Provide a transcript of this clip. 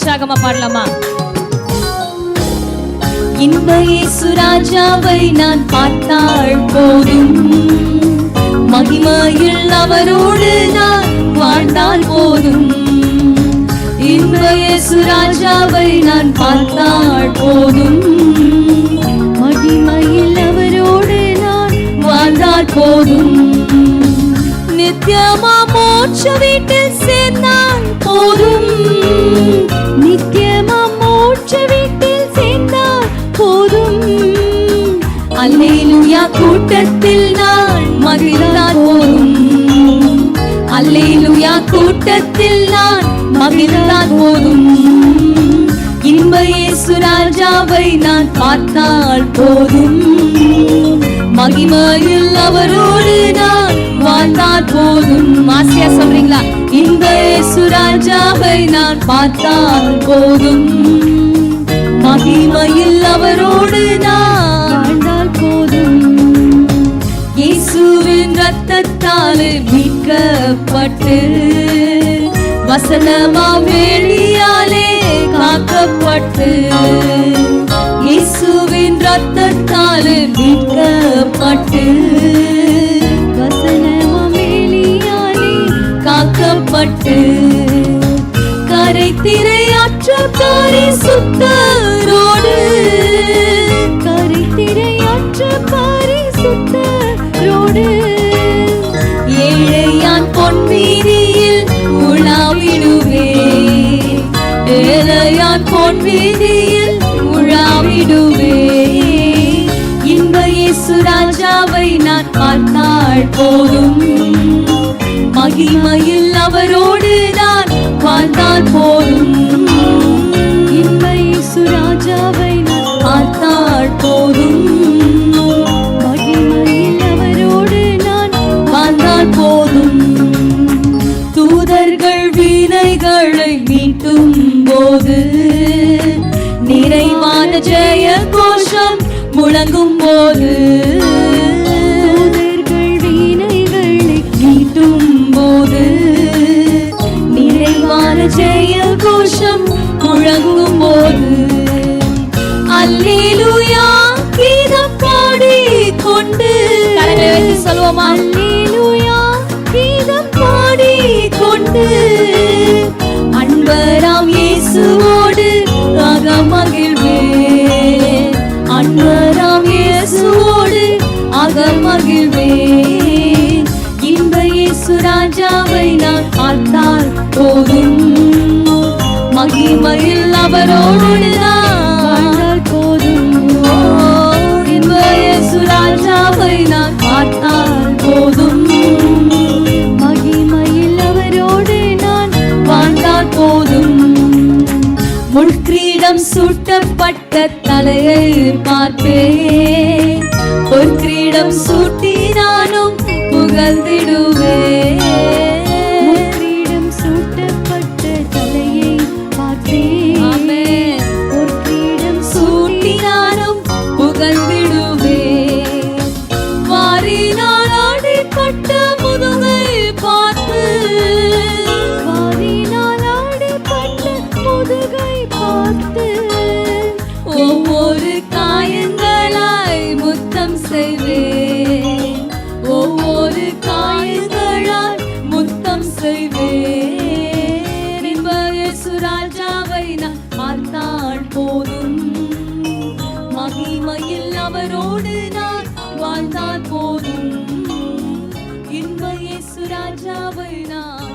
உற்சாகமா பாடலாமா? இன்ப இயேசுராஜாவை நான் பார்த்தாள் போதும். மகிமையில் அவரோடு நான் வாழ்ந்தால் போதும். இன்ப இயேசுராஜாவை நான் பார்த்தாள் போதும். மகிமையில் அவரோடு நான் வாழ்ந்தால் போதும். நித்தியமா மோட்ச வீட்டில் சேர்ந்தான் போதும். நித்தியமா மோட்ச வீட்டில் சேர்ந்தால் போதும். அல்லேலூயா கூட்டத்தில் நான் மகிழ்ந்தால் போதும். அல்லேலுயா கூட்டத்தில் நான் மகிழ்ந்தால் போதும். இன்ப இயேசு ராஜாவை நான் பார்த்தால் போதும். மகிமையில் அவரோடு நான் பார்த்தால் போதும் ஆசையா சொல்றீங்களா? இந்த சுராஜாவை நான் பார்த்தால் போதும். மகிமையில் அவரோடு நான் போதும். இயேசுவின் ரத்தத்தால் மீட்கப்பட்டு வசனமா வேலியாலே காக்கப்பட்டு இயேசுவின் ரத்தத்தால் மீட்கப்பட்டு பட்டு கரை திரையாற்ற பரிசுத்தரோடு கரை திரையாற்ற பரிசுத்தரோடு ஏழையான் பொன் வீதியில் உலாவிடுவே ஏழையான் பொன் வீதியில் உலாவிடுவே. இன்ப இயேசு ராஜாவை நான் பார்த்தாள் போதும். மகிமையில் அவரோடு நான் வாழ்ந்தால் போதும் இன்ப இயேசு பார்த்தால் போதும் மகிமையில் அவரோடு நான் வாழ்ந்தால் போதும் தூதர்கள் வீணைகளை மீட்டும் போது நிறைவான ஜெய கோஷம் முழங்கும் போது நிறைவான ஜெய கோஷம் முழங்கும் போது அல்லேலூயா கீதம் பாடி கொண்டு. கரங்களை வைத்து சொல்லுவோமா அல்லேலூயா கீதம் பாடி கொண்டு. அன்பராம் இயேசுவோடு ராஜாவை நான் பார்த்தால் போதும். மகிமையில் அவரோடு நான் போதும். ராஜாவை நான் பார்த்தால் போதும். மகிமையில் அவரோடு நான் வாழ்ந்தால் போதும். முள்கிரீடம் சூட்டப்பட்ட தலையை பார்ப்பேன். ஒரு கிரீடம் ತೀರಾ வாழ்ந்தால்